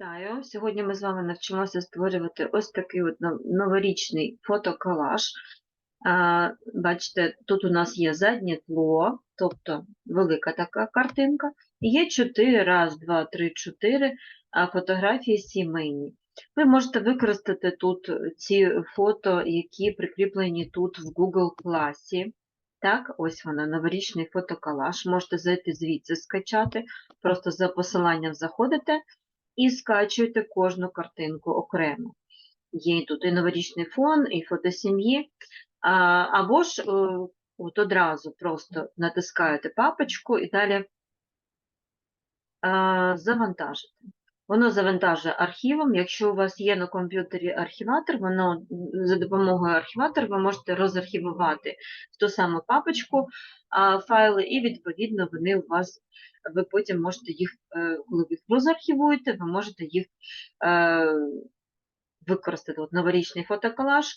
Вітаю! Сьогодні ми з вами навчимося створювати ось такий от новорічний фотоколаж. Бачите, тут у нас є заднє тло, тобто велика така картинка, і є 4, раз, два, три, чотири а, фотографії сімейні. Ви можете використати тут ці фото, які прикріплені тут в Google класі. Так, ось вона, новорічний фотоколаж. Можете зайти звідси скачати, просто за посиланням заходите і скачуєте кожну картинку окремо. Є тут і новорічний фон, і фото сім'ї. Або ж е, от одразу просто натискаєте папочку і далі завантажити. завантажите. Воно завантажує архівом. Якщо у вас є на комп'ютері архіватор, воно за допомогою архіватора ви можете розархівувати в ту саму папочку файли, і відповідно вони у вас ви потім можете їх, е, коли ви їх розархівуєте, ви можете їх е, використати. От новорічний фотоколаж,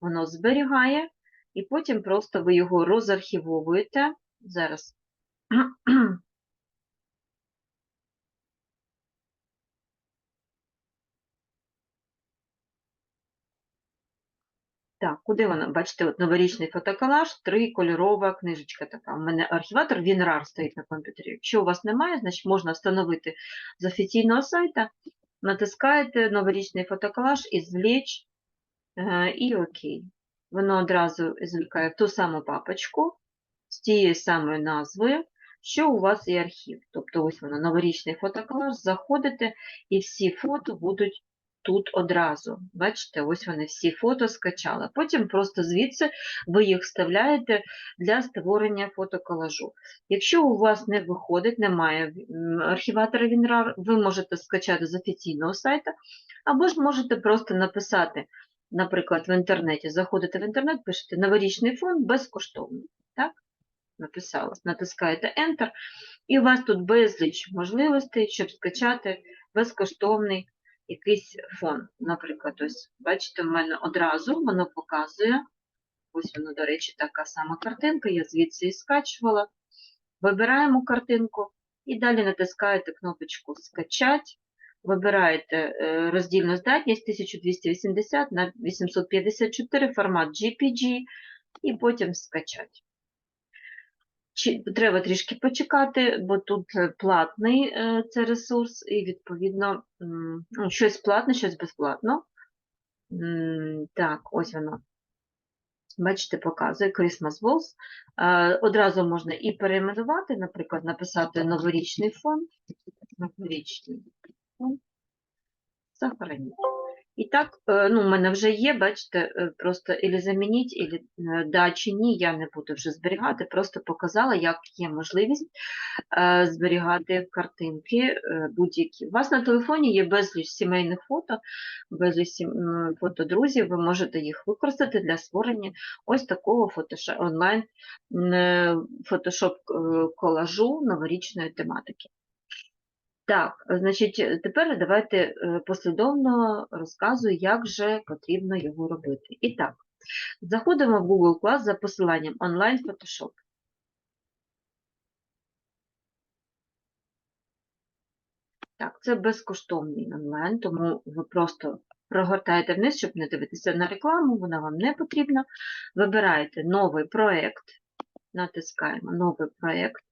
Воно зберігає, і потім просто ви його розархівовуєте. Зараз. Так, куди вона? Бачите, от новорічний фотоколаж, трикольорова книжечка така. У мене архіватор WinRAR стоїть на комп'ютері. Якщо у вас немає, значить можна встановити з офіційного сайта, натискаєте новорічний фотоколаж, «Ізвліч» е, і ОК. Воно одразу звикає в ту саму папочку з тією самою назвою, що у вас є архів. Тобто ось воно, новорічний фотоколаж, заходите і всі фото будуть тут одразу. Бачите, ось вони всі фото скачали. Потім просто звідси ви їх вставляєте для створення фотоколажу. Якщо у вас не виходить, немає архіватора WinRAR, ви можете скачати з офіційного сайту, або ж можете просто написати, наприклад, в інтернеті, заходите в інтернет, пишете новорічний фон безкоштовно. Так? Написала, натискаєте Enter, і у вас тут безліч можливостей, щоб скачати безкоштовний якийсь фон. Наприклад, ось, бачите, в мене одразу воно показує. Ось воно, до речі, така сама картинка, я звідси і скачувала. Вибираємо картинку і далі натискаєте кнопочку Скачать. Вибираєте е, роздільну здатність 1280 на 854 формат JPG і потім скачать. Треба трішки почекати, бо тут е, платний е, це ресурс, і відповідно ну, щось платне, щось безплатно. Так, ось воно. Бачите, показує Christmas Balls. Е, Одразу можна і перейменувати, наприклад, написати новорічний фон. Новорічний фон. Сохраніть. І так, е, ну, у мене вже є, бачите, е, просто ілі замініть, ілі е, да чи ні, я не буду вже зберігати, просто показала, як є можливість зберігати картинки будь-які. У вас на телефоні є безліч сімейних фото, безліч фото друзів, ви можете їх використати для створення ось такого онлайн фотошоп колажу новорічної тематики. Так, значить, е, тепер давайте е, послідовно розказую, як же потрібно його робити. І так, заходимо в Google Class за посиланням онлайн Photoshop. Так, це безкоштовний онлайн, тому ви просто прогортаєте вниз, щоб не дивитися на рекламу, вона вам не потрібна. Вибираєте новий проєкт, натискаємо новий проєкт,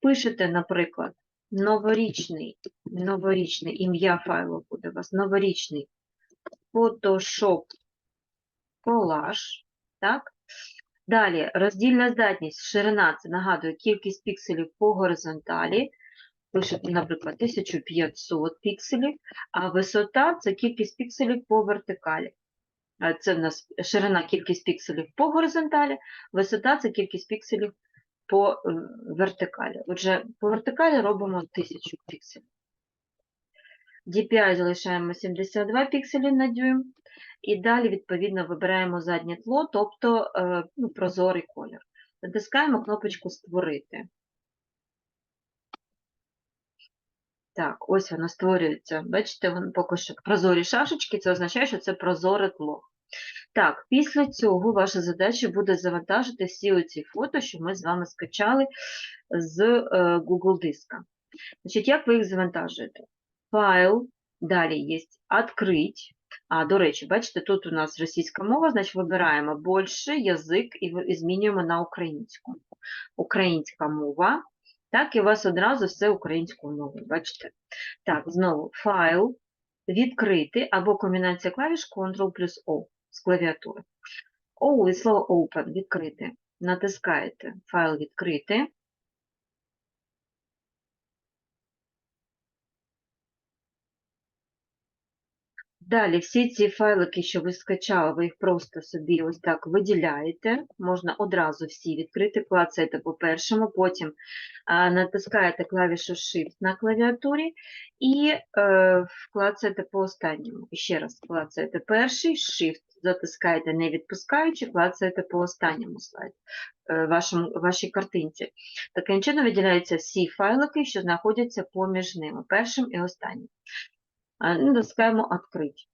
пишете, наприклад, новорічний, новорічний ім'я файлу буде у вас новорічний Photoshop колаж. Так? Далі роздільна здатність, ширина, це нагадую, кількість пікселів по горизонталі. Наприклад, 1500 пікселів, а висота це кількість пікселів по вертикалі. Це в нас ширина кількість пікселів по горизонталі, висота це кількість пікселів по е, вертикалі. Отже, по вертикалі робимо 1000 пікселів. DPI залишаємо 72 пікселі на дюйм. І далі, відповідно, вибираємо заднє тло, тобто е, ну, прозорий колір. Натискаємо кнопочку Створити. Так, ось воно створюється. Бачите, воно поки що прозорі шашечки, це означає, що це прозоре тло. Так, після цього ваша задача буде завантажити всі оці фото, що ми з вами скачали з е, Google диска. Значить, як ви їх завантажуєте? файл, далі є «Открить». А, до речі, бачите, тут у нас російська мова, значить вибираємо більше язик і, змінюємо на українську. Українська мова. Так, і у вас одразу все українською мовою, бачите? Так, знову файл, відкрити або комбінація клавіш Ctrl плюс O з клавіатури. О, і слово Open, відкрити. Натискаєте файл відкрити. Далі всі ці файлики, що ви скачали, ви їх просто собі ось так виділяєте. Можна одразу всі відкрити, клацаєте по першому, потім натискаєте клавішу Shift на клавіатурі і е, клацаєте по останньому. Ще раз клацаєте перший, Shift, затискаєте не відпускаючи, клацаєте по останньому слайді, е, вашому, вашій картинці. Таким чином виділяються всі файлики, що знаходяться поміж ними, першим і останнім. А, Натискаємо «Открить».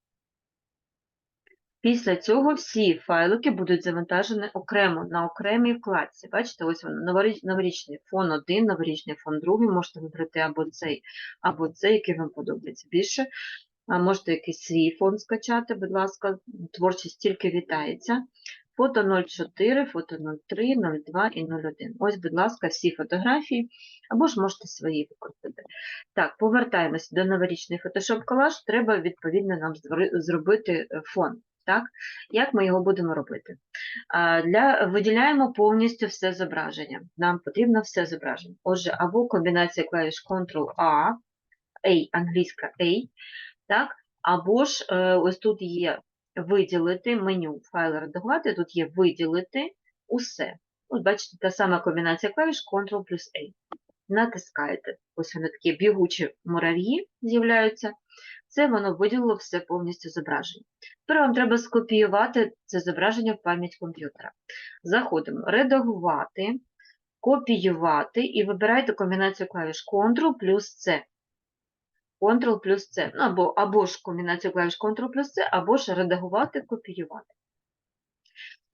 Після цього всі файлики будуть завантажені окремо на окремій вкладці. Бачите, ось воно новорічний фон 1, новорічний фон 2, можете вибрати або цей, або цей, який вам подобається більше. Можете якийсь свій фон скачати, будь ласка, творчість тільки вітається. Фото 04, фото 03, 02 і 01. Ось, будь ласка, всі фотографії, або ж можете свої використати. Так, повертаємося до новорічний Photoshop колаж. Треба відповідно нам зробити е, фон. Так? Як ми його будемо робити? Для, виділяємо повністю все зображення. Нам потрібно все зображення. Отже, або комбінація клавіш Ctrl-A, A, англійська A, так? або ж е, ось тут є виділити меню файл редагувати, тут є виділити усе. От бачите, та сама комбінація клавіш Ctrl плюс A. Натискаєте. Ось вони такі бігучі мурав'ї з'являються. Це воно виділило все повністю зображення. Тепер вам треба скопіювати це зображення в пам'ять комп'ютера. Заходимо редагувати, копіювати і вибирайте комбінацію клавіш Ctrl плюс C. Ctrl плюс C. Ну, або, або ж комбінацію клавіш Ctrl плюс C, або ж редагувати, копіювати.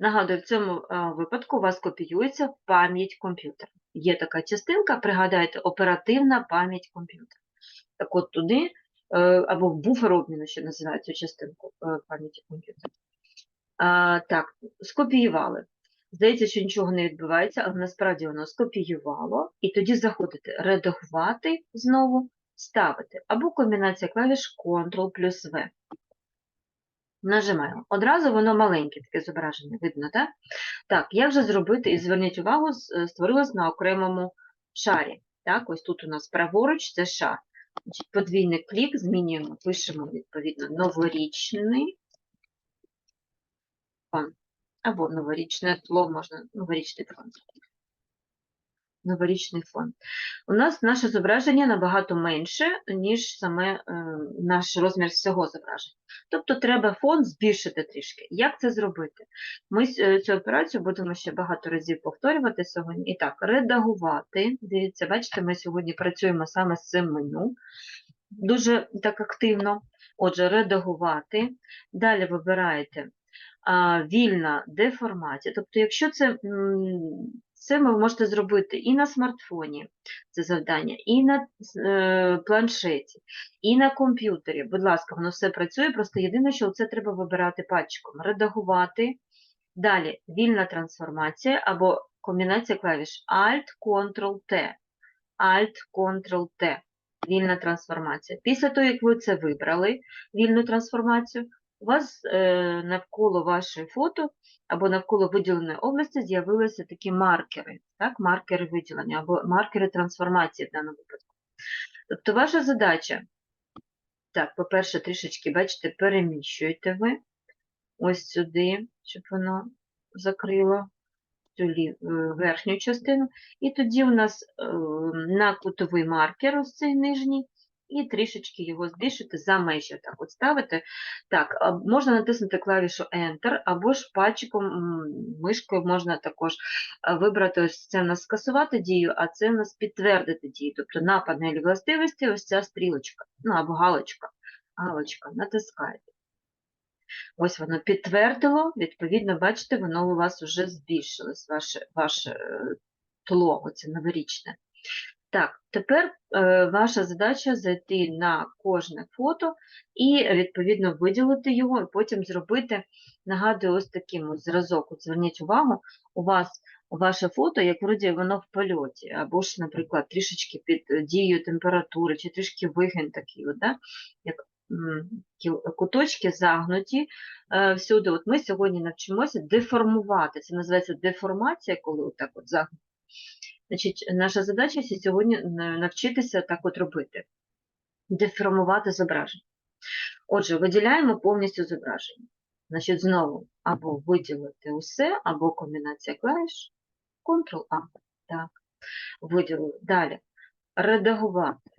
Нагадую, в цьому е, випадку у вас копіюється пам'ять комп'ютера. Є така частинка, пригадайте, оперативна пам'ять комп'ютера. Так от туди, е, або в буфер обміну, ще називають цю частинку е, пам'яті комп'ютера. Так, скопіювали. Здається, що нічого не відбувається, але насправді воно скопіювало. І тоді заходите редагувати знову, ставити. Або комбінація клавіш Ctrl плюс V. Нажимаємо. Одразу воно маленьке таке зображення, видно, так? Так, як же зробити, і зверніть увагу, е, створилось на окремому шарі. Так, ось тут у нас праворуч це шар. Подвійний клік, змінюємо, пишемо відповідно новорічний. Або новорічне тло, можна новорічний фон. Новорічний фон. У нас наше зображення набагато менше, ніж саме е, наш розмір всього зображення. Тобто треба фон збільшити трішки. Як це зробити? Ми е, цю операцію будемо ще багато разів повторювати сьогодні. І так, редагувати. Дивіться, бачите, ми сьогодні працюємо саме з цим меню. Дуже так активно. Отже, редагувати. Далі вибираєте вільна деформація. Тобто, якщо це, це ви можете зробити і на смартфоні, це завдання, і на е, планшеті, і на комп'ютері. Будь ласка, воно все працює, просто єдине, що це треба вибирати пальчиком. Редагувати. Далі вільна трансформація або комбінація клавіш Alt-Ctrl-T. Alt-Ctrl-T. Вільна трансформація. Після того, як ви це вибрали, вільну трансформацію, у вас е, навколо вашої фото або навколо виділеної області з'явилися такі маркери, так, маркери виділення або маркери трансформації в даному випадку. Тобто ваша задача, так, по-перше, трішечки, бачите, переміщуєте ви ось сюди, щоб воно закрило цю е, верхню частину. І тоді у нас е, на кутовий маркер, ось цей нижній, і трішечки його збільшити за межі. Так, от ставити. Так, можна натиснути клавішу Enter, або ж пальчиком, мишкою можна також вибрати ось це у нас скасувати дію, а це у нас підтвердити дію. Тобто на панелі властивості ось ця стрілочка, ну або галочка. Галочка, натискаєте. Ось воно підтвердило, відповідно, бачите, воно у вас вже збільшилось, ваше, ваше е, тло, оце новорічне. Так, тепер е, ваша задача зайти на кожне фото і відповідно виділити його, і потім зробити, нагадую, ось таким ось зразок. От зверніть увагу, у вас ваше фото, як вроді воно в польоті, або ж, наприклад, трішечки під дією температури, чи трішки вигін такий, от, да? як куточки загнуті е, всюди. От ми сьогодні навчимося деформувати. Це називається деформація, коли отак от загнуто. Значить, наша задача сьогодні навчитися так от робити, деформувати зображення. Отже, виділяємо повністю зображення. Значить, знову або виділити усе, або комбінація клавіш, Ctrl-A. Так, виділили. Далі. Редагувати,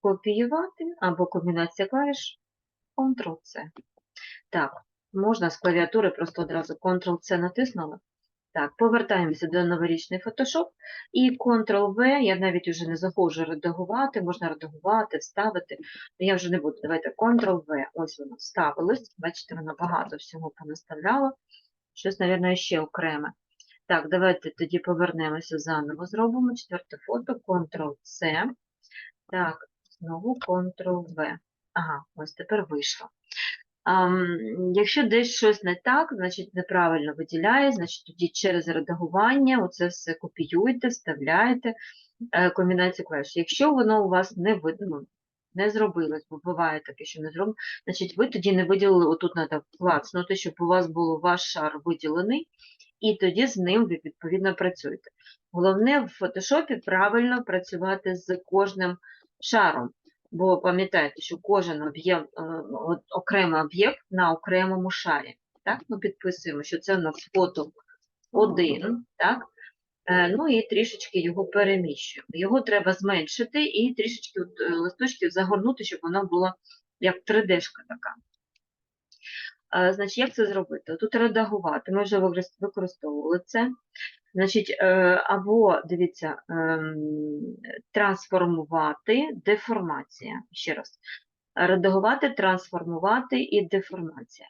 копіювати, або комбінація клавіш, Ctrl-C. Так, можна з клавіатури просто одразу Ctrl-C натиснули. Так, повертаємося до новорічний Photoshop і Ctrl-V, я навіть вже не заходжу редагувати, можна редагувати, вставити, я вже не буду. Давайте Ctrl-V, ось воно вставилось, бачите, воно багато всього понаставляло, щось, мабуть, ще окреме. Так, давайте тоді повернемося заново, зробимо четверте фото, Ctrl-C, так, знову Ctrl-V. Ага, ось тепер вийшло. Якщо десь щось не так, значить неправильно виділяє, значить тоді через редагування оце все копіюєте, вставляєте комбінацію клавіш. Якщо воно у вас не видно, не зробилось, бо буває таке, що не зроблено, значить ви тоді не виділили, отут треба клацнути, щоб у вас був ваш шар виділений, і тоді з ним ви відповідно працюєте. Головне в фотошопі правильно працювати з кожним шаром. Бо пам'ятайте, що кожен об'єкт, е, окремий об'єкт на окремому шарі. Так? Ми підписуємо, що це у нас фото 1, так? Е, Ну і трішечки його переміщуємо. Його треба зменшити і трішечки от, е, листочків загорнути, щоб воно було як 3D-шка така. Значить, як це зробити? Тут редагувати. Ми вже використовували це. Значить, е, або, дивіться, ем, трансформувати, деформація. Ще раз. Редагувати, трансформувати і деформація.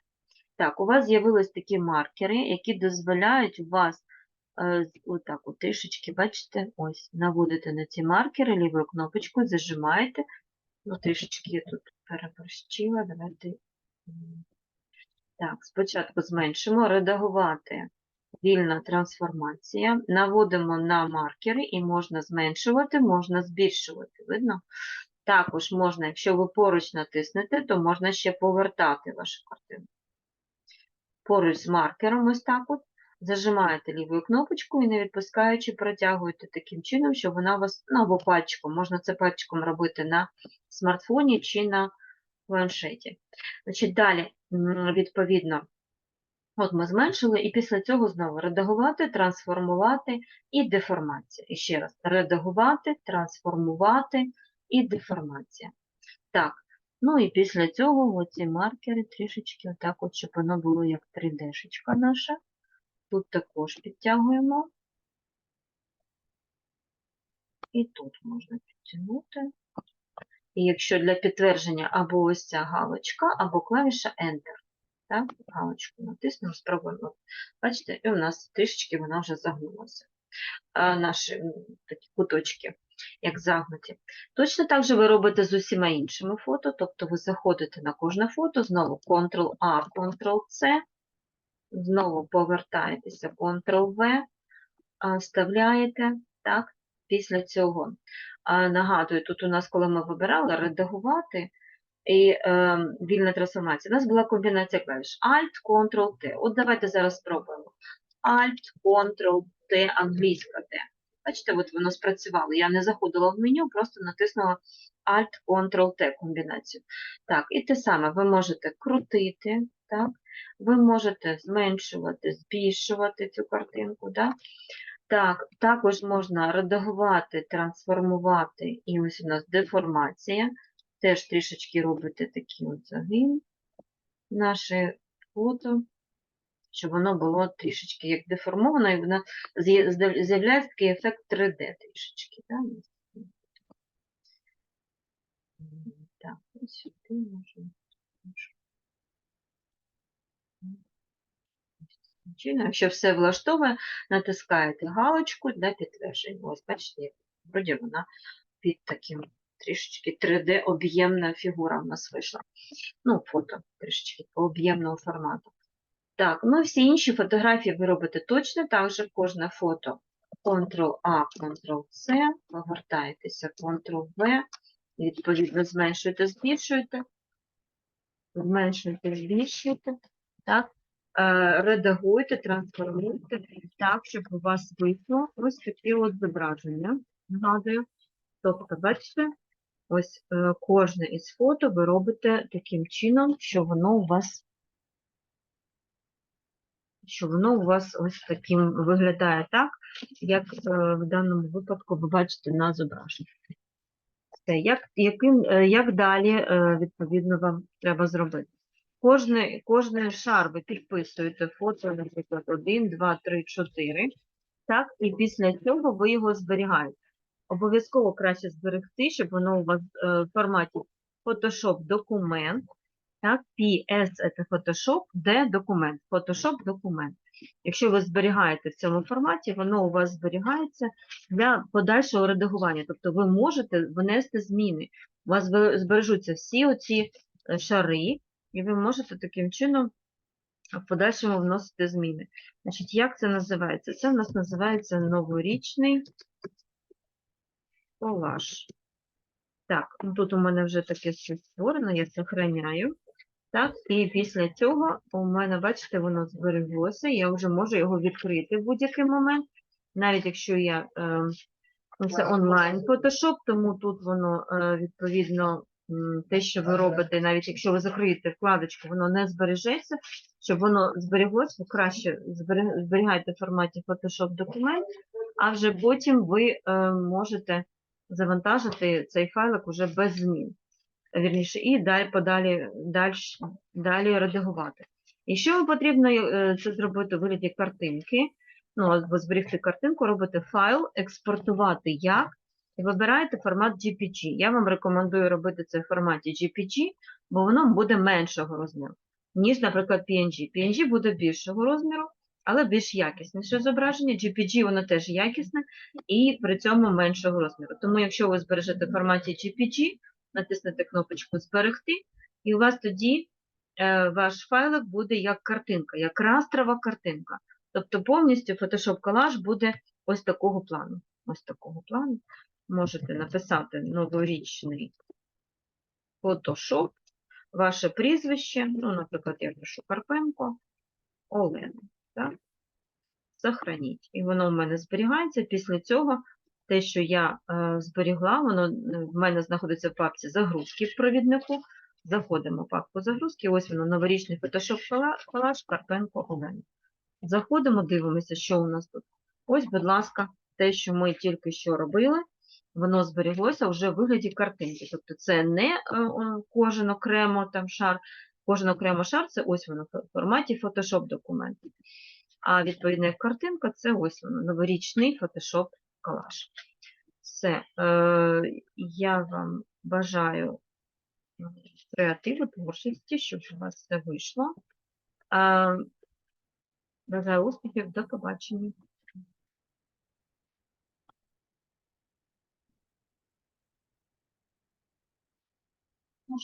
Так, у вас з'явились такі маркери, які дозволяють у вас е, отак от трішечки, бачите, ось, наводите на ці маркери лівою кнопочкою, зажимаєте. Ну, трішечки я тут переборщила, давайте. Так, спочатку зменшимо, редагувати вільна трансформація. Наводимо на маркери і можна зменшувати, можна збільшувати. Видно? Також можна, якщо ви поруч натиснете, то можна ще повертати вашу картину. Поруч з маркером ось так от. Зажимаєте лівою кнопочкою і не відпускаючи, протягуєте таким чином, щоб вона у вас, ну або пальчиком, можна це пальчиком робити на смартфоні чи на планшеті. Значить, далі, відповідно, от ми зменшили, і після цього знову редагувати, трансформувати і деформація. І ще раз, редагувати, трансформувати і деформація. Так, ну і після цього оці маркери трішечки отак от, щоб воно було як 3D-шечка наша. Тут також підтягуємо. І тут можна підтягнути. І якщо для підтвердження або ось ця галочка, або клавіша Enter. Так, галочку натиснемо, спробуємо. Бачите, і у нас трішечки вона вже загнулася. Наші такі куточки, як загнуті. Точно так же ви робите з усіма іншими фото, тобто ви заходите на кожне фото, знову Ctrl-A, Ctrl-C, знову повертаєтеся, Ctrl-V, вставляєте, так, після цього. Нагадую, тут у нас, коли ми вибирали редагувати і е, вільна трансформація, у нас була комбінація клавіш Alt, Ctrl-T. От давайте зараз спробуємо. Alt, Ctrl-T, англійська T. Бачите, от воно спрацювало. Я не заходила в меню, просто натиснула Alt, Ctrl-T комбінацію. Так, і те саме, ви можете крутити, так? ви можете зменшувати, збільшувати цю картинку. Да? Так, також можна редагувати, трансформувати, і ось у нас деформація. Теж трішечки робите такий от загин наше фото, щоб воно було трішечки як деформовано, і воно з'являється такий ефект 3D трішечки. Да? Так, ось сюди можна. чином. Якщо все влаштовує, натискаєте галочку для підтвердження. Ось, бачите, Вроді вона під таким трішечки 3D об'ємна фігура в нас вийшла. Ну, фото трішечки об'ємного формату. Так, ну всі інші фотографії ви робите точно так же. Кожне фото Ctrl-A, Ctrl-C, повертаєтеся, Ctrl-V, відповідно зменшуєте, збільшуєте, зменшуєте, збільшуєте, так, Е, редагуєте, трансформуєте так, щоб у вас вийшло ось таке от зображення. Нагадую. Тобто, бачите, ось е, кожне із фото ви робите таким чином, що воно у вас що воно у вас ось таким виглядає так, як е, в даному випадку ви бачите на зображенні. Все, як, яким, е, як далі, відповідно, вам треба зробити? Кожний, кожний шар ви підписуєте фото, наприклад, 1, 2, 3, 4, так, і після цього ви його зберігаєте. Обов'язково краще зберегти, щоб воно у вас е, в форматі Photoshop документ, так, PS це Photoshop, D документ, Photoshop документ. Якщо ви зберігаєте в цьому форматі, воно у вас зберігається для подальшого редагування. Тобто ви можете внести зміни. У вас збережуться всі оці е, шари, і ви можете таким чином в подальшому вносити зміни. Значить, як це називається? Це в нас називається новорічний колаж. Так, ну тут у мене вже таке щось створено, я сохраняю. Так, і після цього у мене, бачите, воно збереглося, я вже можу його відкрити в будь-який момент, навіть якщо я е, ну, це онлайн Photoshop, тому тут воно е, відповідно те, що ви робите, навіть якщо ви закриєте вкладочку, воно не збережеться. Щоб воно збереглося, краще зберігайте в форматі Photoshop документ, а вже потім ви е, можете завантажити цей файлик уже без змін. Вірніше, і далі подалі далі, далі редагувати. Що вам потрібно е, це зробити у вигляді картинки? Ну, або зберігти картинку, робите файл, експортувати як, і вибираєте формат GPG. Я вам рекомендую робити це в форматі GPG, бо воно буде меншого розміру, ніж, наприклад, PNG. PNG буде більшого розміру, але більш якісніше зображення. GPG воно теж якісне і при цьому меншого розміру. Тому, якщо ви збережете в форматі GPG, натиснете кнопочку Зберегти, і у вас тоді е, ваш файлик буде як картинка, як растрова картинка. Тобто повністю Photoshop колаж буде ось такого плану. Ось такого плану. Можете написати новорічний Photoshop, ваше прізвище, ну, наприклад, я пишу Карпенко, Олена. Так? Сохраніть. І воно в мене зберігається. Після цього те, що я е, зберігла, воно е, в мене знаходиться в папці загрузки в провіднику. Заходимо в папку загрузки. Ось воно новорічний кола- колаж Карпенко Олена. Заходимо, дивимося, що у нас тут. Ось, будь ласка, те, що ми тільки що робили, воно зберіглося вже в вигляді картинки. Тобто це не е, кожен окремо там шар, кожен окремо шар, це ось воно в форматі Photoshop документу. А відповідно як картинка, це ось воно, новорічний Photoshop колаж. Все. Е, я вам бажаю ну, креативу, творчості, щоб у вас все вийшло. Е, бажаю успіхів, до побачення. Ну